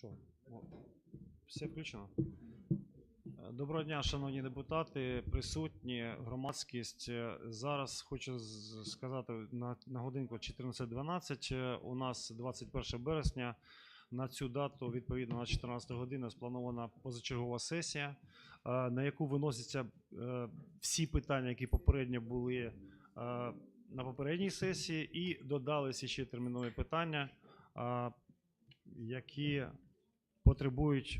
Що? Все включено. Е, Доброго дня, шановні депутати, присутні, громадськість. Е, Зараз хочу сказати на, на годинку 14.12. Е, У нас 21 березня. На цю дату, відповідно, на 14 годину спланована позачергова сесія, на яку виносяться всі питання, які попередньо були на попередній сесії, і додалися ще термінові питання, які потребують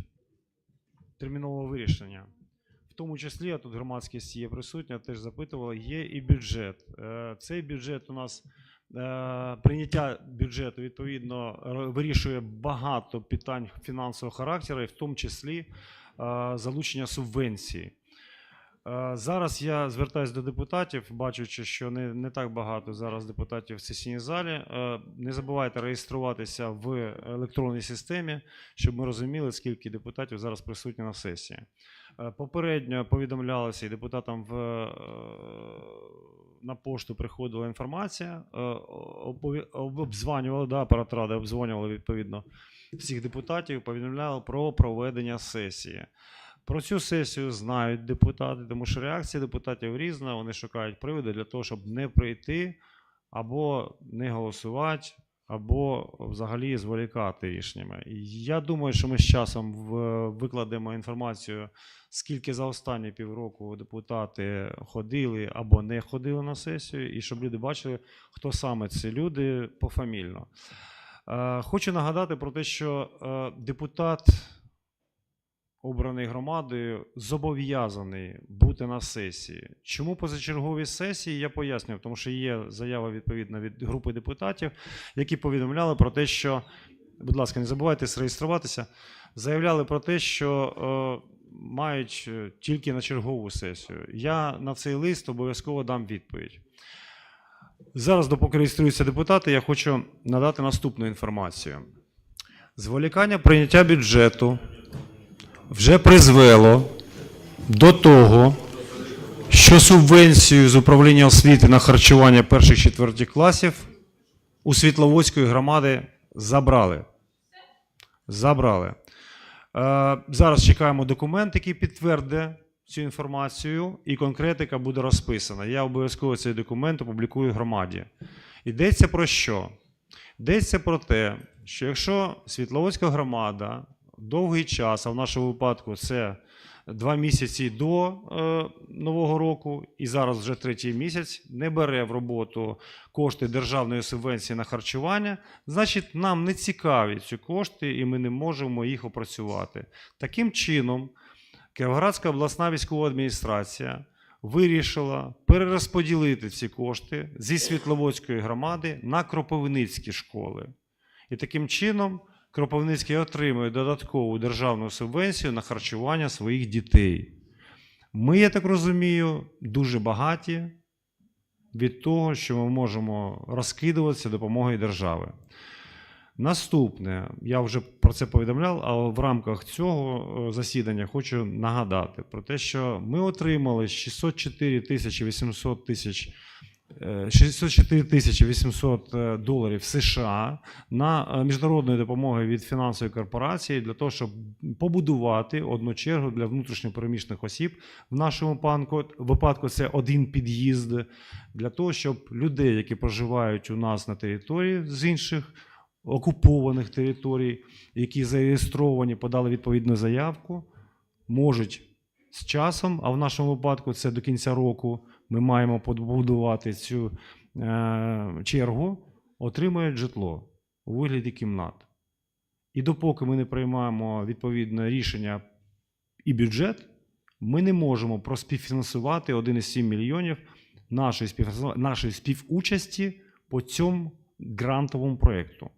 термінового вирішення. В тому числі, а тут громадськість є присутня, теж запитувала, є і бюджет. Е, Цей бюджет у нас е, прийняття бюджету відповідно вирішує багато питань фінансового характеру, і в тому числі е, залучення субвенцій. Е, Зараз я звертаюся до депутатів, бачучи, що не, не так багато зараз депутатів в сесійній залі. Е, Не забувайте реєструватися в електронній системі, щоб ми розуміли, скільки депутатів зараз присутні на сесії. Е, Попередньо повідомлялося і депутатам в, на пошту приходила інформація, опові- об- обдзванювали, да, апарат ради обдзвонювали відповідно всіх депутатів, повідомляли про проведення сесії. Про цю сесію знають депутати, тому що реакція депутатів різна. Вони шукають приводи для того, щоб не прийти або не голосувати, або взагалі зволікати рішеннями. Я думаю, що ми з часом викладемо інформацію, скільки за останні півроку депутати ходили або не ходили на сесію, і щоб люди бачили, хто саме ці люди пофамільно. Е, Хочу нагадати про те, що е, депутат обраний громадою, зобов'язаний бути на сесії. Чому позачергові сесії? Я пояснював, тому що є заява відповідна від групи депутатів, які повідомляли про те, що, будь ласка, не забувайте зареєструватися, заявляли про те, що е, мають е, тільки на чергову сесію. Я на цей лист обов'язково дам відповідь. Зараз, допоки реєструються депутати, я хочу надати наступну інформацію. Зволікання прийняття бюджету вже призвело до того, що субвенцію з управління освіти на харчування перших четвертих класів у Світловодської громади забрали. Забрали. Е, зараз чекаємо документ, який підтвердить цю інформацію, і конкретика буде розписана. Я обов'язково цей документ опублікую громаді. Йдеться про що? Йдеться про те, що якщо Світловодська громада довгий час, а в нашому випадку це два місяці до е, Нового року, і зараз вже третій місяць, не бере в роботу кошти державної субвенції на харчування, значить нам не цікаві ці кошти, і ми не можемо їх опрацювати. Таким чином, Кіровоградська обласна військова адміністрація вирішила перерозподілити ці кошти зі Світловодської громади на Кропивницькі школи. І таким чином Кропивницький отримує додаткову державну субвенцію на харчування своїх дітей. Ми, я так розумію, дуже багаті від того, що ми можемо розкидуватися допомогою держави. Наступне, я вже про це повідомляв, але в рамках цього е, засідання хочу нагадати про те, що ми отримали 604 тисячі 800 тисяч е, 604 тисячі 800 е, доларів США на е, міжнародної допомоги від фінансової корпорації для того, щоб побудувати одну чергу для внутрішньопереміщених осіб. В нашому випадку це один під'їзд для того, щоб людей, які проживають у нас на території з інших окупованих територій, які зареєстровані, подали відповідну заявку, можуть з часом, а в нашому випадку це до кінця року, ми маємо побудувати цю е, чергу, отримають житло у вигляді кімнат. І допоки ми не приймаємо відповідне рішення і бюджет, ми не можемо проспівфінансувати 1,7 мільйонів нашої, нашої співучасті по цьому грантовому проєкту.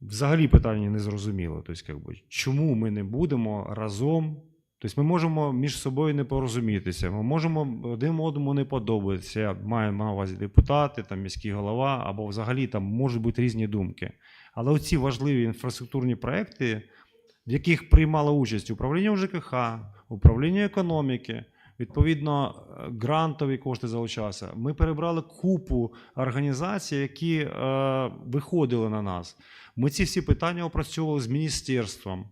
Взагалі питання не зрозуміло. Тобто, чому ми не будемо разом? Тобто ми можемо між собою не порозумітися, ми можемо один одному не подобатися. Маю на увазі депутати, там, міський голова, або взагалі там можуть бути різні думки. Але оці важливі інфраструктурні проекти, в яких приймало участь управління ЖКХ, управління економіки, Відповідно, е, грантові кошти залучалися. Ми перебрали купу організацій, які е, виходили на нас. Ми ці всі питання опрацьовували з міністерством,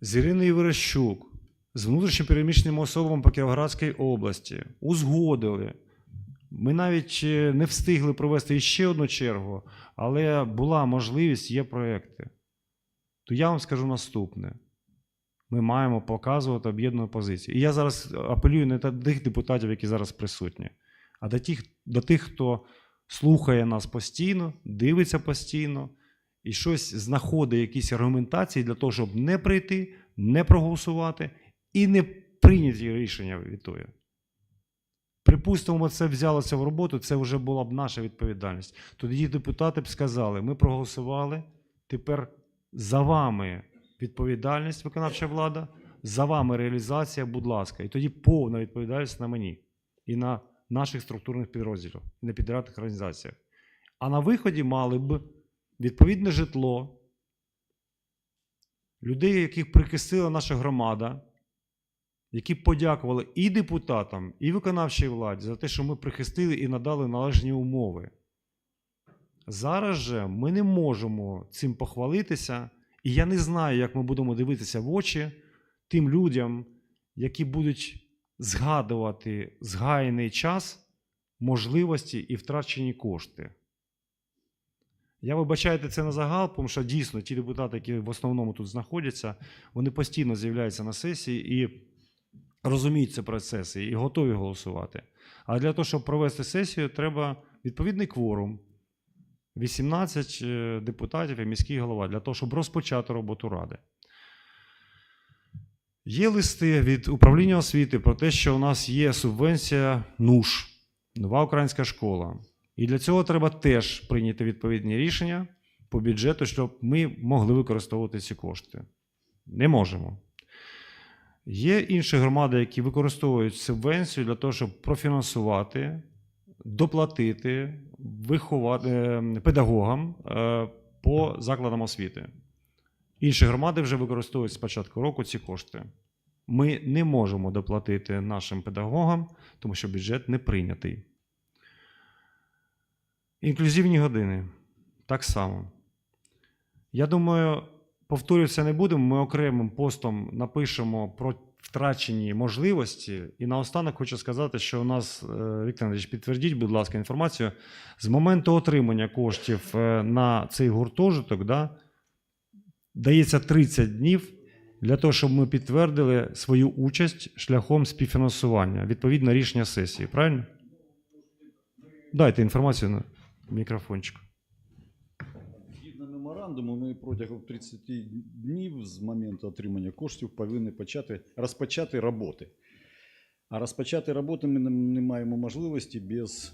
з Іриною Верещук, з внутрішньопереміщеними особами по Кіровоградській області, узгодили. Ми навіть е, не встигли провести ще одну чергу, але була можливість, є проекти. То я вам скажу наступне: ми маємо показувати об'єднану позицію. І я зараз апелюю не до тих депутатів, які зараз присутні, а до тих, до тих, хто слухає нас постійно, дивиться постійно і щось знаходить, якісь аргументації для того, щоб не прийти, не проголосувати і не прийняти рішення від того. Припустимо, це взялося в роботу, це вже була б наша відповідальність. Тоді депутати б сказали: ми проголосували, тепер за вами відповідальність, виконавча влада, за вами реалізація, будь ласка. І тоді повна відповідальність на мені і на наших структурних підрозділів, і на підрядних організаціях. А на виході мали б відповідне житло, людей, яких прикисила наша громада, які подякували і депутатам, і виконавчій владі за те, що ми прихистили і надали належні умови. Зараз же ми не можемо цим похвалитися, і я не знаю, як ми будемо дивитися в очі тим людям, які будуть згадувати згаяний час, можливості і втрачені кошти. Я вибачайте це на загал, тому що дійсно ті депутати, які в основному тут знаходяться, вони постійно з'являються на сесії і розуміють ці процеси і готові голосувати. А для того, щоб провести сесію, треба відповідний кворум. 18 е, депутатів і міський голова для того, щоб розпочати роботу ради. Є листи від управління освіти про те, що у нас є субвенція НУШ, нова українська школа. І для цього треба теж прийняти відповідні рішення по бюджету, щоб ми могли використовувати ці кошти. Не можемо. Є інші громади, які використовують субвенцію для того, щоб профінансувати, доплатити виховати, е, педагогам е, по закладам освіти. Інші громади вже використовують з початку року ці кошти. Ми не можемо доплатити нашим педагогам, тому що бюджет не прийнятий. Інклюзивні години так само. Я думаю, повторюватися не будемо. Ми окремим постом напишемо про втрачені можливості. І наостанок хочу сказати, що у нас, е, Віктор Андрійович, підтвердіть, будь ласка, інформацію. З моменту отримання коштів е, на цей гуртожиток да, дається 30 днів для того, щоб ми підтвердили свою участь шляхом співфінансування, відповідно рішення сесії. Правильно? Дайте інформацію мікрофончик. Згідно меморандуму, ми протягом 30 днів з моменту отримання коштів повинні почати, розпочати роботи. А розпочати роботи ми не- маємо можливості без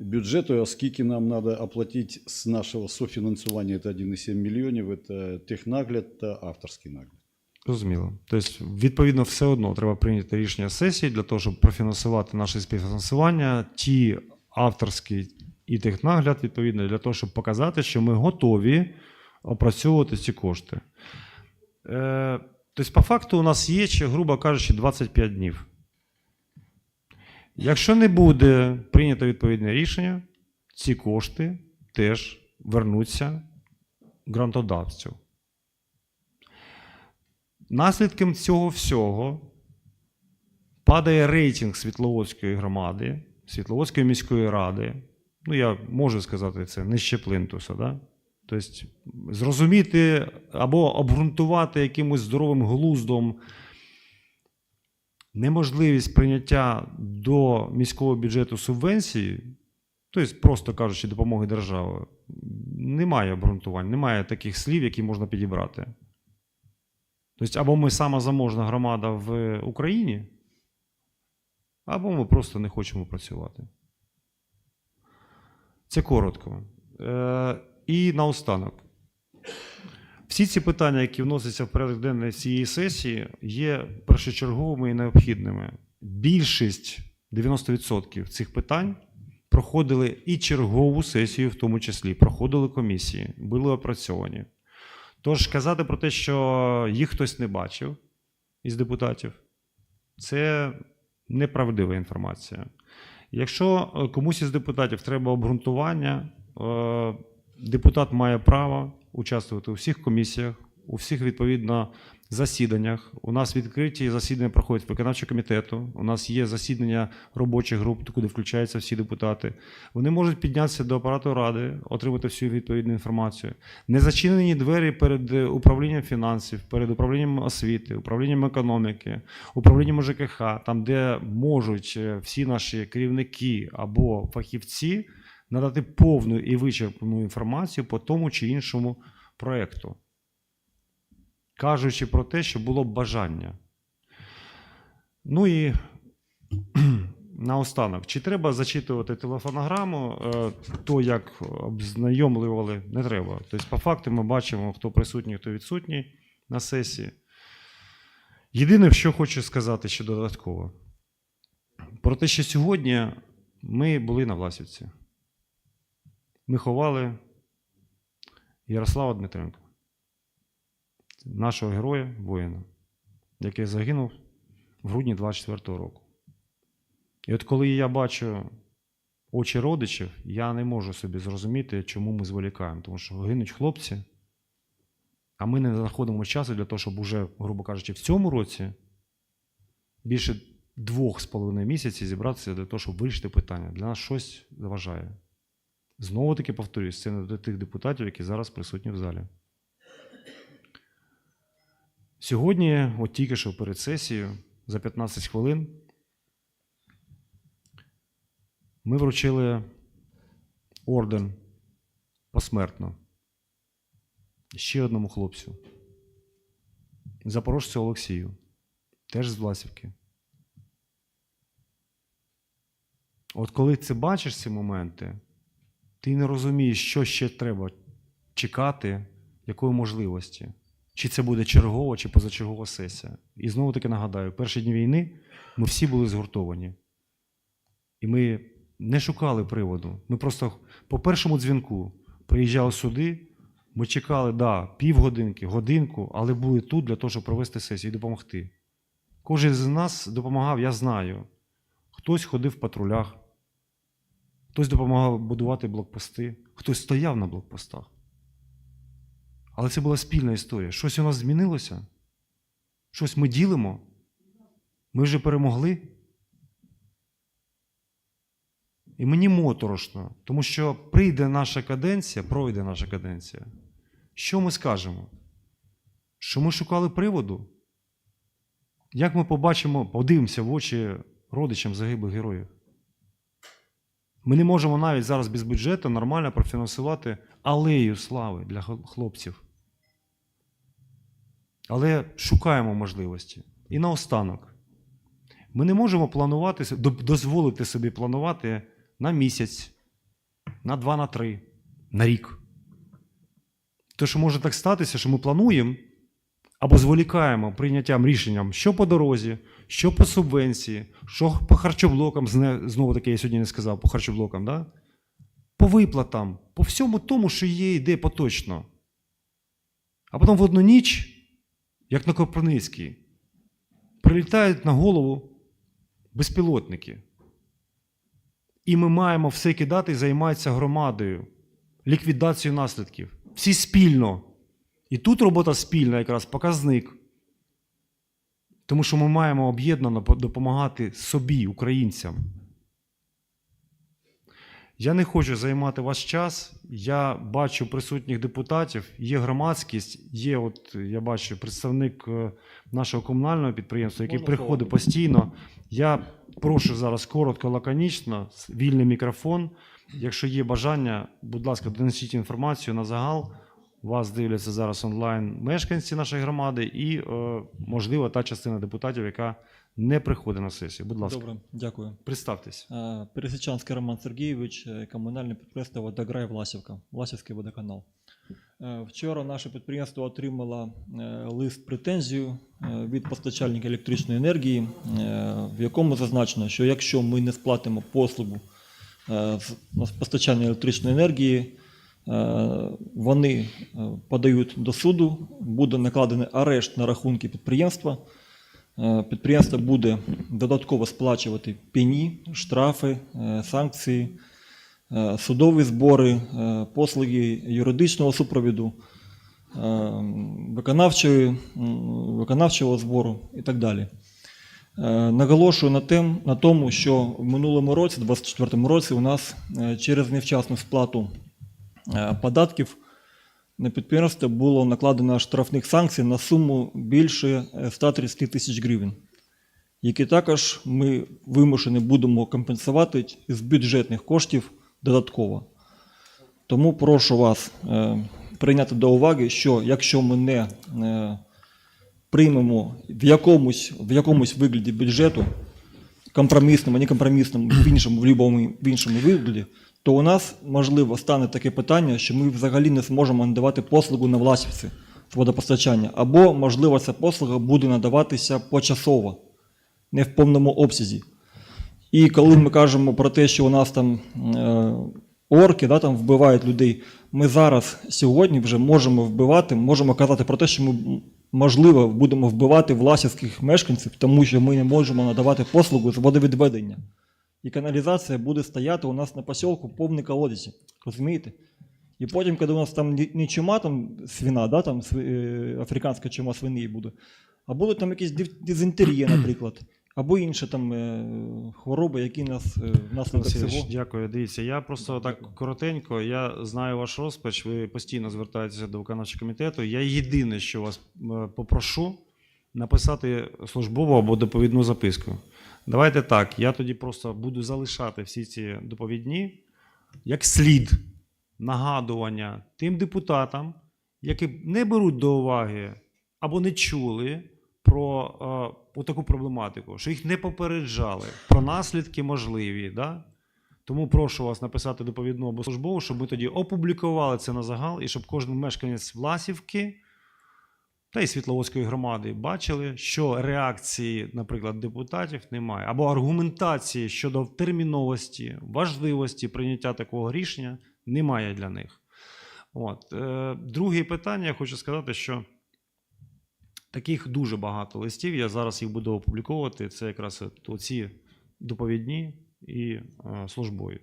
бюджету, оскільки нам треба оплатити з нашого софінансування це 1,7 мільйонів, це технагляд та авторський нагляд. Зрозуміло. Тобто, відповідно, все одно треба прийняти рішення сесії для того, щоб профінансувати наше співфінансування, ті авторські і технагляд, відповідно, для того, щоб показати, що ми готові опрацьовувати ці кошти. Е, тобто, по факту, у нас є, ще, грубо кажучи, 25 днів. Якщо не буде прийнято відповідне рішення, ці кошти теж вернуться грантодавцю. Наслідком цього всього падає рейтинг Світловодської громади, Світловодської міської ради. Ну, я можу сказати це нижче плинтуса. Да? Тобто, зрозуміти або обґрунтувати якимось здоровим глуздом неможливість прийняття до міського бюджету субвенції, тобто, просто кажучи, допомоги держави, немає обґрунтувань, немає таких слів, які можна підібрати. Тобто, або ми сама заможна громада в Україні, або ми просто не хочемо працювати. Це коротко. Е, і наостанок. Всі ці питання, які вносяться в порядок денний цієї сесії, є першочерговими і необхідними. Більшість 90% цих питань проходили і чергову сесію, в тому числі, проходили комісії, були опрацьовані. Тож казати про те, що їх хтось не бачив із депутатів, Це неправдива інформація. Якщо е, комусь із депутатів треба обґрунтування, е, депутат має право участвувати у всіх комісіях, у всіх відповідно засіданнях. У нас відкриті засідання проходять виконавчого комітету. У нас є засідання робочих груп, куди включаються всі депутати. Вони можуть піднятися до апарату ради, отримати всю відповідну інформацію. Незачинені двері перед е, управлінням фінансів, перед управлінням освіти, управлінням економіки, управлінням ЖКХ, там, де можуть е, всі наші керівники або фахівці надати повну і вичерпну інформацію по тому чи іншому проєкту. Кажучи про те, що було бажання. Ну і наостанок, чи треба зачитувати телефонограму, е, то як обзнайомлювали, не треба. Тобто, по факту ми бачимо, хто присутній, хто відсутній на сесії. Єдине, що хочу сказати ще додатково, про те, що сьогодні ми були на Власівці. Ми ховали Ярослава Дмитренка, нашого героя, воїна, який загинув в грудні 24-го року. І от коли я бачу очі родичів, я не можу собі зрозуміти, чому ми зволікаємо. Тому що гинуть хлопці, а ми не знаходимо часу для того, щоб уже, грубо кажучи, в цьому році більше двох з половиною місяців зібратися для того, щоб вирішити питання. Для нас щось заважає. Знову таки повторюсь, це не до тих депутатів, які зараз присутні в залі. Сьогодні, от тільки що перед сесією, за 15 хвилин, ми вручили орден посмертно ще одному хлопцю. Запорожцю Олексію, теж з Власівки. От коли ти бачиш ці моменти, ти не розумієш, що ще треба чекати, якої можливості. Чи це буде чергова, чи позачергова сесія. І знову таки нагадаю, перші дні війни ми всі були згуртовані. І ми не шукали приводу. Ми просто по першому дзвінку приїжджали сюди, ми чекали, да, півгодинки, годинку, але були тут для того, щоб провести сесію і допомогти. Кожен з нас допомагав, я знаю. Хтось ходив в патрулях, хтось допомагав будувати блокпости, хтось стояв на блокпостах. Але це була спільна історія. Щось у нас змінилося? Щось ми ділимо? Ми вже перемогли? І мені моторошно, тому що прийде наша каденція, пройде наша каденція. Що ми скажемо? Що ми шукали приводу? Як ми побачимо, подивимося в очі родичам загиблих героїв? Ми не можемо навіть зараз без бюджету нормально профінансувати алею слави для хлопців. Але шукаємо можливості. І наостанок. Ми не можемо планувати, дозволити собі планувати на місяць, на два, на три, на рік. То, що може так статися, що ми плануємо або зволікаємо прийняттям рішенням, що по дорозі, що по субвенції, що по харчоблокам, знову таки я сьогодні не сказав, по харчоблокам, да? по виплатам, по всьому тому, що є, йде поточно. А потім в одну ніч, як на Кропивницькій, прилітають на голову безпілотники. І ми маємо все кидати і займатися громадою, ліквідацією наслідків. Всі спільно. І тут робота спільна, якраз показник. Тому що ми маємо об'єднано допомагати собі, українцям. Я не хочу займати ваш час. Я бачу присутніх депутатів, є громадськість, є, от я бачу, представник е, нашого комунального підприємства, який Можна приходить слово? постійно. Я прошу зараз коротко, лаконічно, вільний мікрофон. Якщо є бажання, будь ласка, донесіть інформацію на загал. Вас дивляться зараз онлайн мешканці нашої громади і, е, можливо, та частина депутатів, яка не приходить на сесію. Будь ласка, Добре, дякую. представтесь. Е, Пересічанський Роман Сергійович, е, комунальне підприємство Водограй Власівка, Власівський водоканал. Е, Вчора наше підприємство отримало лист претензію від постачальника електричної енергії, в якому зазначено, що якщо ми не сплатимо послугу з постачання електричної енергії, вони подають до суду, буде накладений арешт на рахунки підприємства. Е, Підприємство буде додатково сплачувати пені, штрафи, е, санкції, е, судові збори, послуги юридичного супровіду, виконавчого збору і так далі. Наголошую на, тем, на тому, що в минулому році, 2024 році, у нас через невчасну сплату податків на підприємство було накладено штрафних санкцій на суму більше е, 130 тисяч гривень, які також ми вимушені будемо компенсувати з бюджетних коштів додатково. Тому прошу вас е, прийняти до уваги, що якщо ми не е, приймемо в якомусь, в якомусь вигляді бюджету, компромісному, не компромісному, в іншому, в будь-якому в іншому вигляді, то у нас можливо стане таке питання, що ми взагалі не зможемо надавати послугу на власівці з водопостачання, або, можливо, ця послуга буде надаватися почасово, не в повному обсязі. І коли ми кажемо про те, що у нас там е, орки да, там вбивають людей, ми зараз сьогодні вже можемо вбивати, можемо казати про те, що ми можливо будемо вбивати власівських мешканців, тому що ми не можемо надавати послугу з водовідведення. І каналізація буде стояти у нас на посілку повний колодязі. Розумієте? І потім, коли у нас там не- чума, там свина, да, там е, африканська чума свині буде, а будуть там якісь дизентерія, наприклад, або інші там е, хвороби, які нас е, внаслідок цього. дякую. Дивіться, я просто так коротенько. Я знаю ваш розпач. Ви постійно звертаєтеся до виконавчого комітету. Я єдине, що вас е, попрошу, написати службову або доповідну записку. Давайте так. Я тоді просто буду залишати всі ці доповідні як слід нагадування тим депутатам, які не беруть до уваги або не чули про е, таку проблематику, що їх не попереджали про наслідки можливі. Да? Тому прошу вас написати доповідну або службову, щоб ми тоді опублікували це на загал і щоб кожен мешканець Власівки та й Світловодської громади бачили, що реакції, наприклад, депутатів немає, або аргументації щодо терміновості, важливості прийняття такого рішення немає для них. От. Е, друге питання, я хочу сказати, що таких дуже багато листів. Я зараз їх буду опубліковувати. Це якраз оці доповідні і е, службові.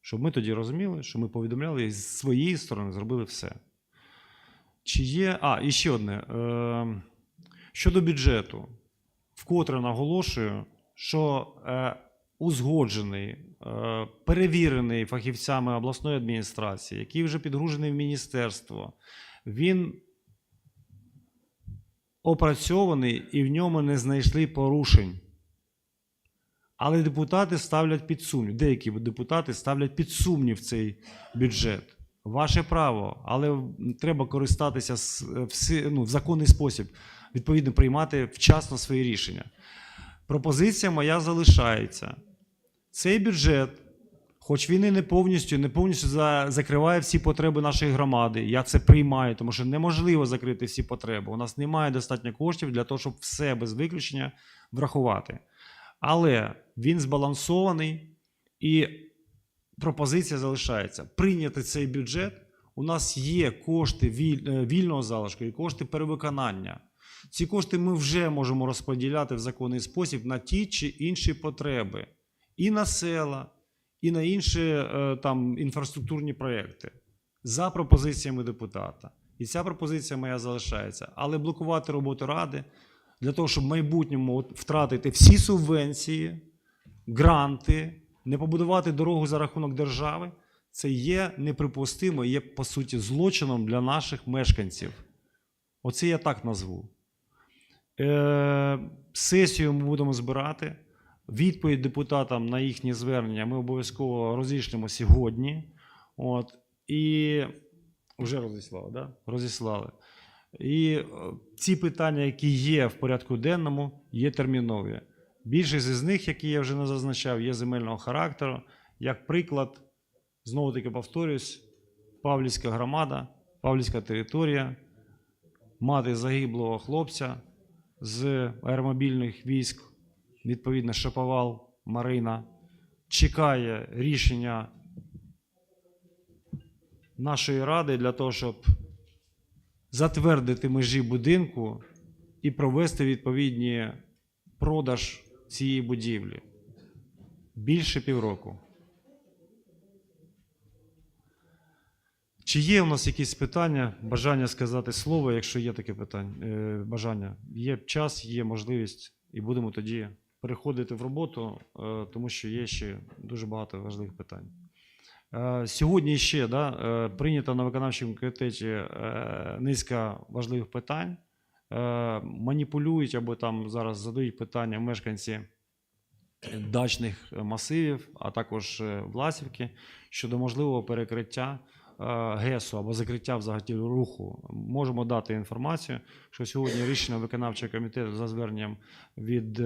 Щоб ми тоді розуміли, що ми повідомляли і з своєї сторони зробили все. Чи є. А, і ще одне. Е, щодо бюджету, вкотре наголошую, що е, узгоджений, е, перевірений фахівцями обласної адміністрації, який вже підгружений в міністерство, він опрацьований і в ньому не знайшли порушень. Але депутати ставлять під сумнів. Деякі депутати ставлять під сумнів цей бюджет. Ваше право, але треба користатися всі- ну, в законний спосіб, відповідно, приймати вчасно свої рішення. Пропозиція моя залишається. Цей бюджет, хоч він і не повністю, не повністю за- закриває всі потреби нашої громади. Я це приймаю, тому що неможливо закрити всі потреби. У нас немає достатньо коштів для того, щоб все без виключення врахувати. Але він збалансований і пропозиція залишається. Прийняти цей бюджет. У нас є кошти е, вільного залишку і кошти перевиконання. Ці кошти ми вже можемо розподіляти в законний спосіб на ті чи інші потреби. І на села, і на інші е, там, інфраструктурні проекти. За пропозиціями депутата. І ця пропозиція моя залишається. Але блокувати роботу ради для того, щоб в майбутньому втратити всі субвенції, гранти, не побудувати дорогу за рахунок держави, це є неприпустимо, є по суті злочином для наших мешканців. Оце я так назву. Е, сесію ми будемо збирати. Відповідь депутатам на їхні звернення ми обов'язково розійшлемо сьогодні. От, і вже розіслали, да? розіслали. І е, ці питання, які є в порядку денному, є термінові. Більшість із них, які я вже не зазначав, є земельного характеру. Як приклад, знову таки повторюсь, Павлівська громада, Павлівська територія, мати загиблого хлопця з аеромобільних військ, відповідно, Шаповал Марина, чекає рішення нашої ради для того, щоб затвердити межі будинку і провести відповідні продаж цієї будівлі. Більше півроку. Чи є у нас якісь питання, бажання сказати слово, якщо є таке питання, е, бажання? Є час, є можливість, і будемо тоді переходити в роботу, е, тому що є ще дуже багато важливих питань. Е, Сьогодні ще да, прийнято на виконавчому комітеті низка важливих питань. Е, Маніпулюють або там зараз задають питання мешканці дачних масивів, а також е, Власівки щодо можливого перекриття е, ГЕСу або закриття взагалі руху. Можемо дати інформацію, що сьогодні рішення виконавчого комітету за зверненням від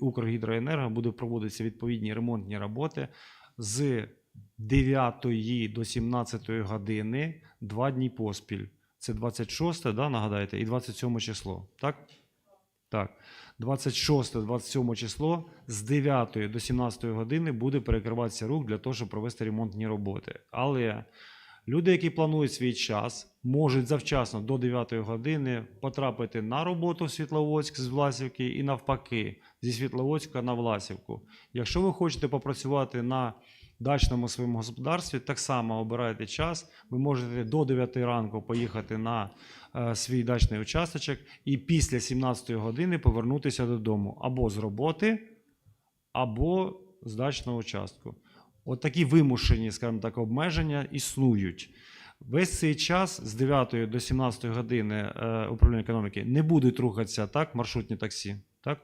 Укргідроенерго буде проводитися відповідні ремонтні роботи з 9 до 17 години два дні поспіль. Це 26, да, нагадайте, і 27 число. Так? Так. 26-27 число з 9 до 17 години буде перекриватися рух для того, щоб провести ремонтні роботи. Але люди, які планують свій час, можуть завчасно до 9 години потрапити на роботу в Світловодськ з Власівки і навпаки, зі Світловодська на Власівку. Якщо ви хочете попрацювати на дачному своєму господарстві, так само обирайте час. Ви можете до 9 ранку поїхати на е, свій дачний участочок і після 17 години повернутися додому або з роботи, або з дачного участку. От такі вимушені, скажімо так, обмеження існують. Весь цей час з 9 до 17 години е, управління економіки не будуть рухатися так, маршрутні таксі. Так?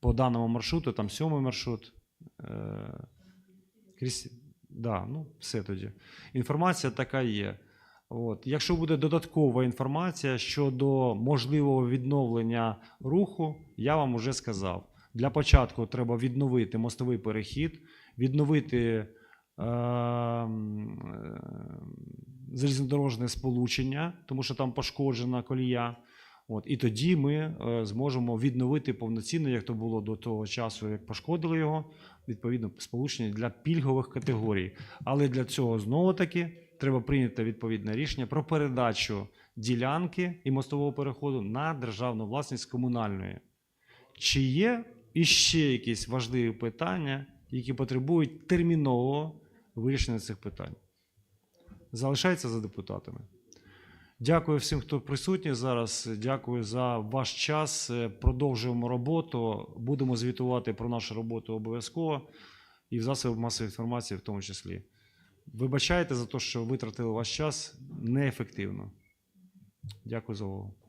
По даному маршруту, там сьомий маршрут. Крізь, да, ну, все тоді. Інформація така є. От. Якщо буде додаткова інформація щодо можливого відновлення руху, я вам уже сказав. Для початку треба відновити мостовий перехід, відновити е, м, е, залізнодорожне сполучення, тому що там пошкоджена колія. От, і тоді ми е, зможемо відновити повноцінно, як то було до того часу, як пошкодили його, відповідно сполучення для пільгових категорій. Але для цього знову таки треба прийняти відповідне рішення про передачу ділянки і мостового переходу на державну власність комунальної. Чи є іще якісь важливі питання, які потребують термінового вирішення цих питань? Залишається за депутатами. Дякую всім, хто присутній зараз. Дякую за ваш час. Е, Продовжуємо роботу. Будемо звітувати про нашу роботу обов'язково і в засобах масової інформації, в тому числі. Вибачайте за те, що витратили ваш час неефективно. Дякую за увагу.